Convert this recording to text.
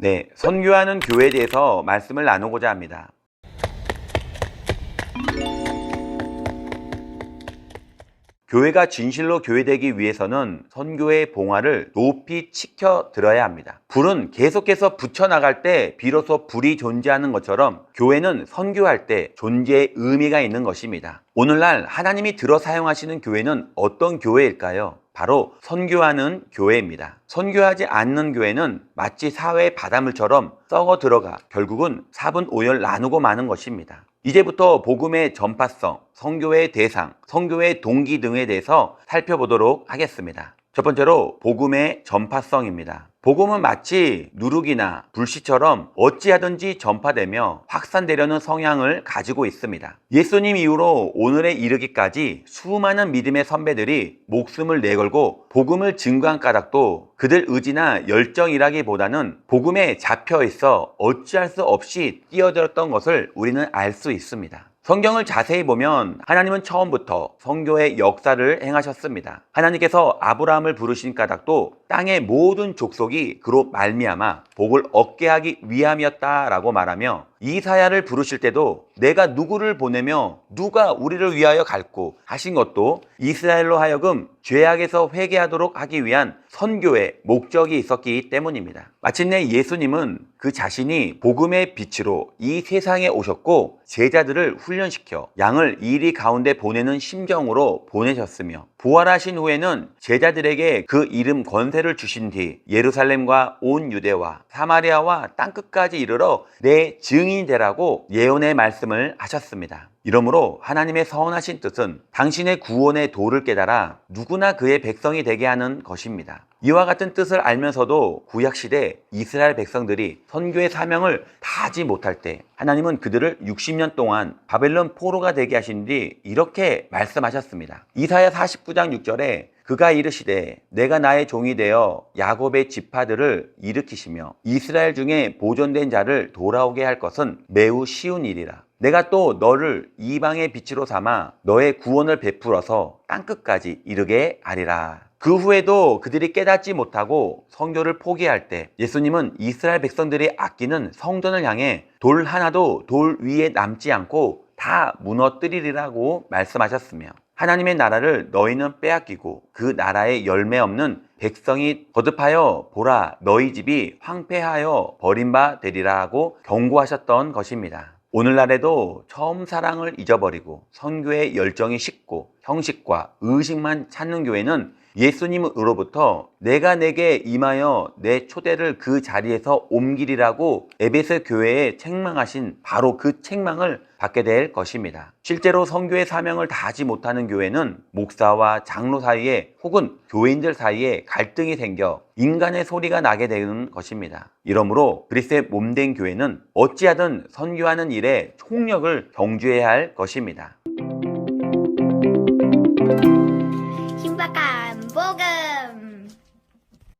네, 선교하는 교회에 대해서 말씀을 나누고자 합니다. 교회가 진실로 교회되기 위해서는 선교의 봉화를 높이 치켜 들어야 합니다. 불은 계속해서 붙여나갈 때 비로소 불이 존재하는 것처럼 교회는 선교할 때 존재의 의미가 있는 것입니다. 오늘날 하나님이 들어 사용하시는 교회는 어떤 교회일까요? 바로 선교하는 교회입니다. 선교하지 않는 교회는 마치 사회의 바닷물처럼 썩어 들어가 결국은 사분 오열 나누고 마는 것입니다. 이제부터 복음의 전파성, 성교의 대상, 성교의 동기 등에 대해서 살펴보도록 하겠습니다. 첫 번째로 복음의 전파성입니다. 복음은 마치 누룩이나 불씨처럼 어찌하든지 전파되며 확산되려는 성향을 가지고 있습니다. 예수님 이후로 오늘에 이르기까지 수많은 믿음의 선배들이 목숨을 내걸고 복음을 증거한 까닭도 그들 의지나 열정이라기보다는 복음에 잡혀 있어 어찌할 수 없이 뛰어들었던 것을 우리는 알 수 있습니다. 성경을 자세히 보면 하나님은 처음부터 성교의 역사를 행하셨습니다. 하나님께서 아브라함을 부르신 까닭도 땅의 모든 족속이 그로 말미암아 복을 얻게 하기 위함이었다라고 말하며 이사야를 부르실 때도 내가 누구를 보내며 누가 우리를 위하여 갈고 하신 것도 이스라엘로 하여금 죄악에서 회개하도록 하기 위한 선교의 목적이 있었기 때문입니다. 마침내 예수님은 그 자신이 복음의 빛으로 이 세상에 오셨고 제자들을 훈련시켜 양을 이리 가운데 보내는 심정으로 보내셨으며 부활하신 후에는 제자들에게 그 이름 권세를 주신 뒤 예루살렘과 온 유대와 사마리아와 땅끝까지 이르러 내 증인이 되라고 예언의 말씀을 하셨습니다. 이러므로 하나님의 서원하신 뜻은 당신의 구원의 도를 깨달아 누구나 그의 백성이 되게 하는 것입니다. 이와 같은 뜻을 알면서도 구약시대 이스라엘 백성들이 선교의 사명을 다하지 못할 때 하나님은 그들을 60년 동안 바벨론 포로가 되게 하신 뒤 이렇게 말씀하셨습니다. 이사야 49장 6절에 그가 이르시되 내가 나의 종이 되어 야곱의 지파들을 일으키시며 이스라엘 중에 보존된 자를 돌아오게 할 것은 매우 쉬운 일이라. 내가 또 너를 이방의 빛으로 삼아 너의 구원을 베풀어서 땅끝까지 이르게 하리라. 그 후에도 그들이 깨닫지 못하고 성교를 포기할 때 예수님은 이스라엘 백성들이 아끼는 성전을 향해 돌 하나도 돌 위에 남지 않고 다 무너뜨리리라고 말씀하셨으며 하나님의 나라를 너희는 빼앗기고 그 나라에 열매 없는 백성이 거듭하여 보라 너희 집이 황폐하여 버림바 되리라고 경고하셨던 것입니다. 오늘날에도 처음 사랑을 잊어버리고 선교의 열정이 식고 형식과 의식만 찾는 교회는 예수님으로부터 내가 내게 임하여 내 초대를 그 자리에서 옮기리라고 에베소 교회에 책망하신 바로 그 책망을 받게 될 것입니다. 실제로 성교의 사명을 다하지 못하는 교회는 목사와 장로 사이에 혹은 교인들 사이에 갈등이 생겨 인간의 소리가 나게 되는 것입니다. 이러므로 그리스의 몸된 교회는 어찌하든 선교하는 일에 총력을 경주해야 할 것입니다. Thank you.